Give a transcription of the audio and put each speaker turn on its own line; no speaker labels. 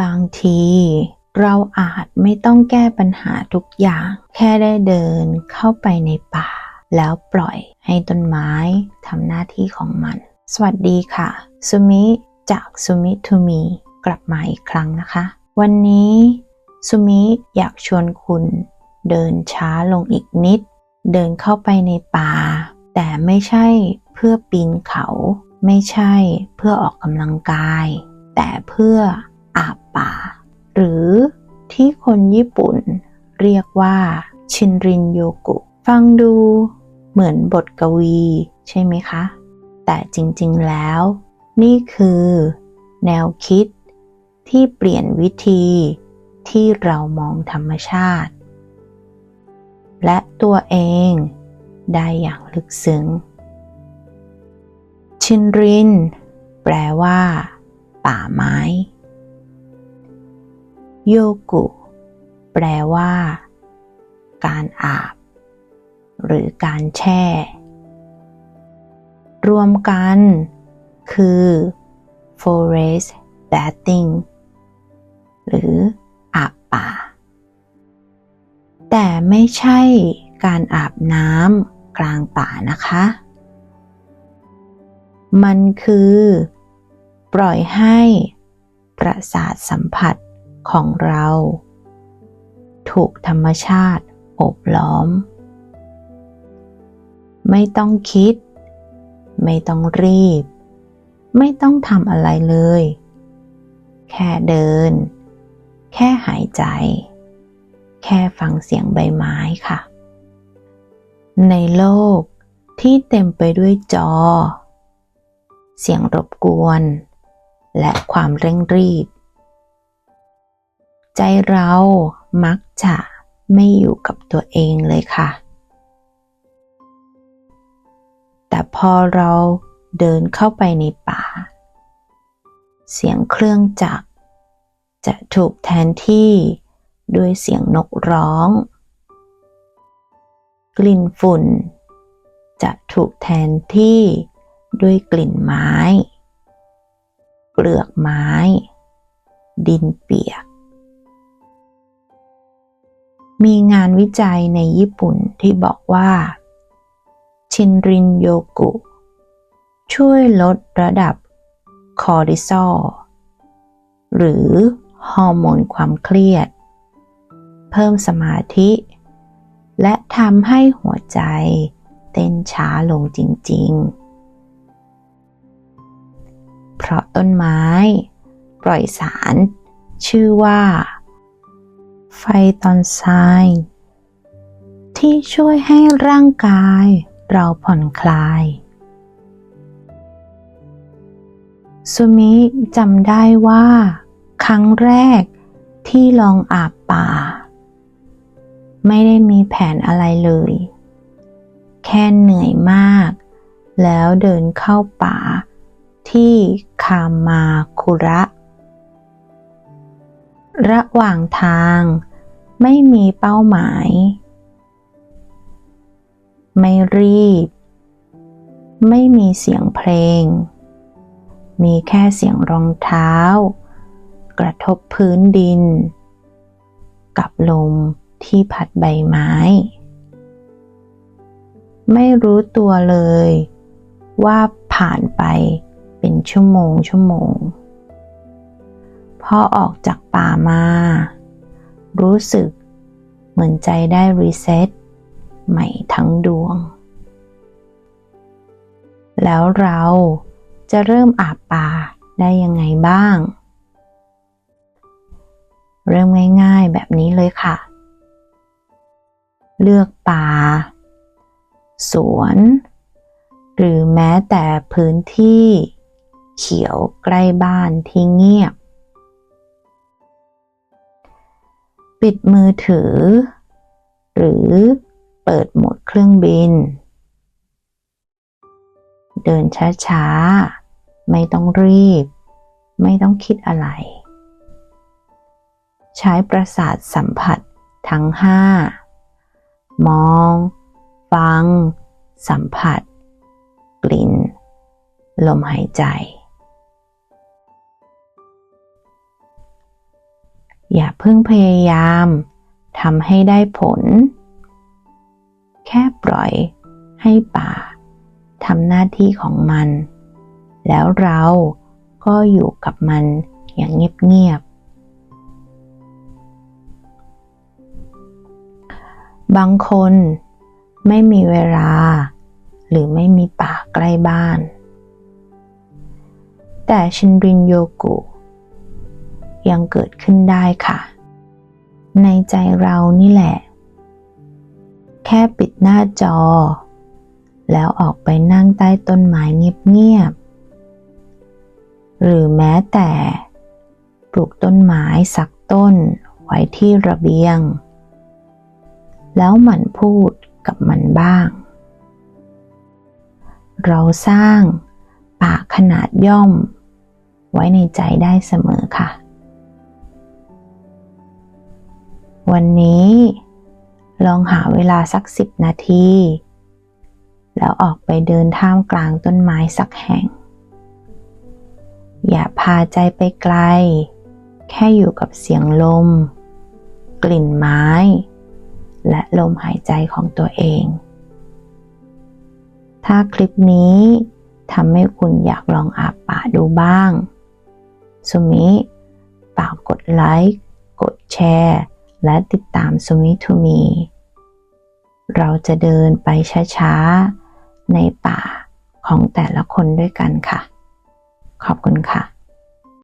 บางที เราอาจไม่ต้องแก้ปัญหาทุกอย่าง แค่ได้เดินเข้าไปในป่า แล้วปล่อยให้ต้นไม้ทำหน้าที่ของมัน สวัสดีค่ะซูมิจากซูมิทูมีกลับมาอีกครั้งนะคะ วันนี้ซูมิอยากชวนคุณ เดินช้าลงอีกนิด เดินเข้าไปในป่า แต่ไม่ใช่เพื่อปีนเขา ไม่ใช่เพื่อออกกำลังกาย แต่เพื่อ อาบป่า หรือที่คนญี่ปุ่นเรียกว่าชินรินโยกุ ฟังดูเหมือนบทกวี ใช่ไหมคะ แต่จริงๆแล้ว นี่คือแนวคิดที่เปลี่ยนวิธีที่เรามองธรรมชาติ และตัวเองได้อย่างลึกซึ้ง ชินริน แปลว่า ป่าไม้ โยกุ แปลว่า การอาบ หรือการแช่ รวมกัน คือ forest bathing หรืออาบป่า แต่ไม่ใช่การอาบน้ำกลางป่านะคะ มันคือ ปล่อยให้ประสาทสัมผัส ของเรา ถูกธรรมชาติโอบล้อม ไม่ต้องคิด ไม่ต้องรีบ ไม่ต้องทำอะไรเลย แค่เดิน แค่หายใจ แค่ฟังเสียงใบไม้ค่ะ ในโลกที่เต็มไปด้วยจอ เสียงรบกวน และความเร่งรีบ ใจเรามักจะไม่อยู่กับตัวเองเลยค่ะ แต่พอเราเดินเข้าไปในป่า เสียงเครื่องจักร จะถูกแทนที่ด้วยเสียงนกร้อง กลิ่นฝุ่น จะถูกแทนที่ด้วยกลิ่นไม้ เปลือกไม้ ดินเปียกานวิจัยในญี่ปุ่นที่บอกว่า ชินรินโยกุ ช่วยลดระดับคอร์ติซอลหรือฮอร์โมนความเครียด เพิ่มสมาธิ และทำให้หัวใจเต้นช้าลงจริง ๆ เพราะต้นไม้ ปล่อยสารชื่อว่าไฟตอนไซน์ ที่ช่วยให้ร่างกายเราผ่อนคลายซูมิจำได้ว่า ครั้งแรกที่ลองอาบป่า ไม่ได้มีแผนอะไรเลย แค่เหนื่อยมาก แล้วเดินเข้าป่าที่คามาคุระ ระหว่างทางไม่มีเป้าหมาย ไม่รีบ ไม่มีเสียงเพลง มีแค่เสียงรองเท้า กระทบพื้นดิน กับลมที่พัดใบไม้ ไม่รู้ตัวเลย ว่าผ่านไปเป็นชั่วโมงชั่วโมง พอออกจากป่ามา รู้สึกเหมือนใจได้รีเซ็ต ใหม่ทั้งดวง แล้วเราจะเริ่มอาบป่าได้ยังไงบ้าง เริ่มง่าย ๆ แบบนี้เลยค่ะ เลือกป่า สวน หรือแม้แต่พื้นที่เขียวใกล้บ้านที่เงียบ ปิดมือถือ หรือ เปิดโหมดเครื่องบิน เดินช้าๆ ไม่ต้องรีบ ไม่ต้องคิดอะไร ใช้ประสาทสัมผัสทั้งห้ามอง ฟัง สัมผัส กลิ่น ลมหายใจ อย่าเพิ่งพยายามทำให้ได้ผล แค่ปล่อยให้ป่าทำหน้าที่ของมัน แล้วเราก็อยู่กับมันอย่างเงียบๆ บางคนไม่มีเวลา หรือไม่มีป่าใกล้บ้าน แต่ชินรินโยกุ ยังเกิดขึ้นได้ค่ะ ในใจเรานี่แหละ แค่ปิดหน้าจอ แล้วออกไปนั่งใต้ต้นไม้เงียบๆ หรือแม้แต่ปลูกต้นไม้สักต้นไว้ที่ระเบียง แล้วหมั่นพูดกับมันบ้าง เราสร้างป่าขนาดย่อม ไว้ในใจได้เสมอค่ะ วันนี้ ลองหาเวลาสักสิบนาที แล้วออกไปเดินท่ามกลางต้นไม้สักแห่ง อย่าพาใจไปไกล แค่อยู่กับเสียงลม กลิ่นไม้ และลมหายใจของตัวเอง ถ้าคลิปนี้ทำให้คุณอยากลองอาบป่าดูบ้างสุมิฝากกดไลค์ กดแชร์ และติดตามสุมิทูมี เราจะเดินไปช้าๆ ในป่าของแต่ละคนด้วยกันค่ะ ขอบคุณค่ะ